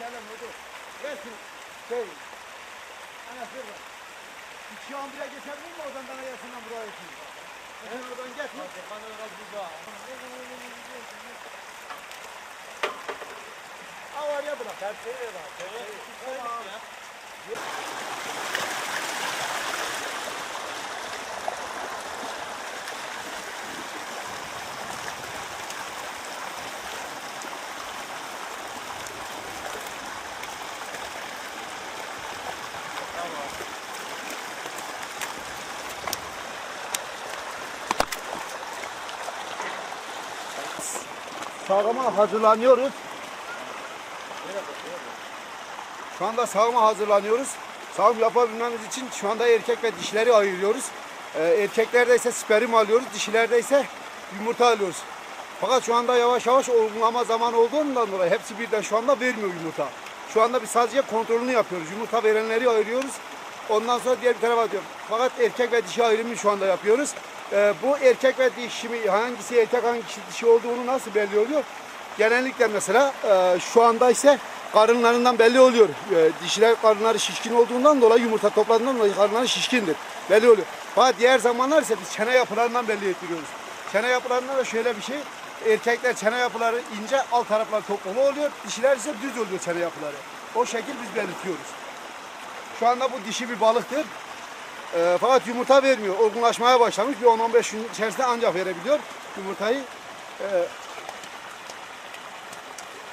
Geçelim hadi. Gelsin. Şey. Anasını bak. İki an bile geçebilir mi oradan bana gelsinler buraya için? Sen oradan geç. Bana biraz burada. Al oraya bırak. Tersiye bak. Tamam. Sağıma hazırlanıyoruz. Şu anda sağıma hazırlanıyoruz. Sağım yapabilmemiz için şu anda erkek ve dişleri ayırıyoruz. Ee, erkeklerde ise sperm alıyoruz, dişilerde ise yumurta alıyoruz. Fakat şu anda yavaş yavaş olgunlama zamanı olduğundan dolayı hepsi birden şu anda vermiyor yumurta. Şu anda biz sadece kontrolünü yapıyoruz. Yumurta verenleri ayırıyoruz. Ondan sonra diğer bir tarafa atıyoruz. Fakat erkek ve dişi ayrımını şu anda yapıyoruz. Ee, bu erkek ve dişi mi, hangisi erkek hangisi dişi olduğunu nasıl belli oluyor? Genellikle mesela e, şu anda ise karınlarından belli oluyor. E, dişiler karınları şişkin olduğundan dolayı yumurta topladığından dolayı karınları şişkindir. Belli oluyor. Fakat diğer zamanlar ise biz çene yapılarından belli ettiriyoruz. Çene yapılarında da şöyle bir şey. Erkekler çene yapıları ince, alt taraflar toplama oluyor. Dişiler ise düz oluyor çene yapıları. O şekil biz belirtiyoruz. Şu anda bu dişi bir balıktır. E, fakat yumurta vermiyor. Olgunlaşmaya başlamış. Bir 10-15 gün içerisinde ancak verebiliyor yumurtayı. E,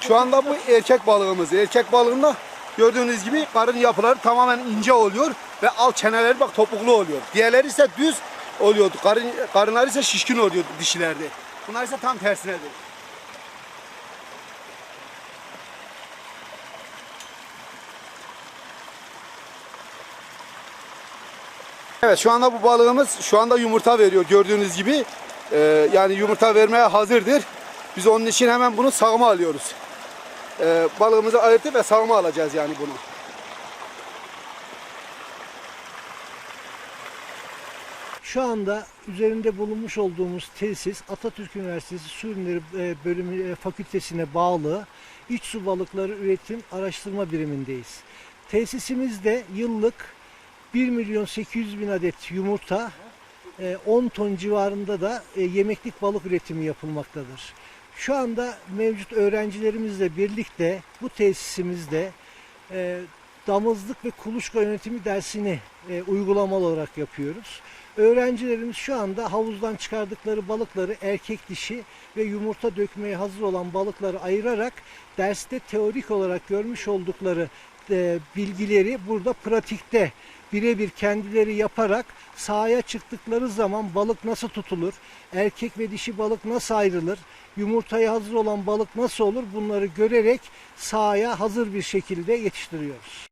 şu anda bu erkek balığımız. Erkek balığında gördüğünüz gibi karın yapıları tamamen ince oluyor ve alt çeneleri bak topuklu oluyor. Diğerleri ise düz oluyordu. Karın, karınları ise şişkin oluyordu dişilerde. Bunlar ise tam tersinedir. Evet şu anda bu balığımız şu anda yumurta veriyor gördüğünüz gibi. Ee, yani yumurta vermeye hazırdır. Biz onun için hemen bunu sağıma alıyoruz. Ee, balığımızı ayırtıp ve sağıma alacağız yani bunu. Şu anda üzerinde bulunmuş olduğumuz tesis Atatürk Üniversitesi Su Ürünleri e, Bölümü e, Fakültesine bağlı iç su balıkları üretim araştırma birimindeyiz. Tesisimizde yıllık 1 milyon 800 bin adet yumurta, e, 10 ton civarında da e, yemeklik balık üretimi yapılmaktadır. Şu anda mevcut öğrencilerimizle birlikte bu tesisimizde e, damızlık ve kuluçka yönetimi dersini e, uygulamalı olarak yapıyoruz. Öğrencilerimiz şu anda havuzdan çıkardıkları balıkları erkek dişi ve yumurta dökmeye hazır olan balıkları ayırarak derste teorik olarak görmüş oldukları e, bilgileri burada pratikte birebir kendileri yaparak sahaya çıktıkları zaman balık nasıl tutulur, erkek ve dişi balık nasıl ayrılır, yumurtaya hazır olan balık nasıl olur? Bunları görerek sahaya hazır bir şekilde yetiştiriyoruz.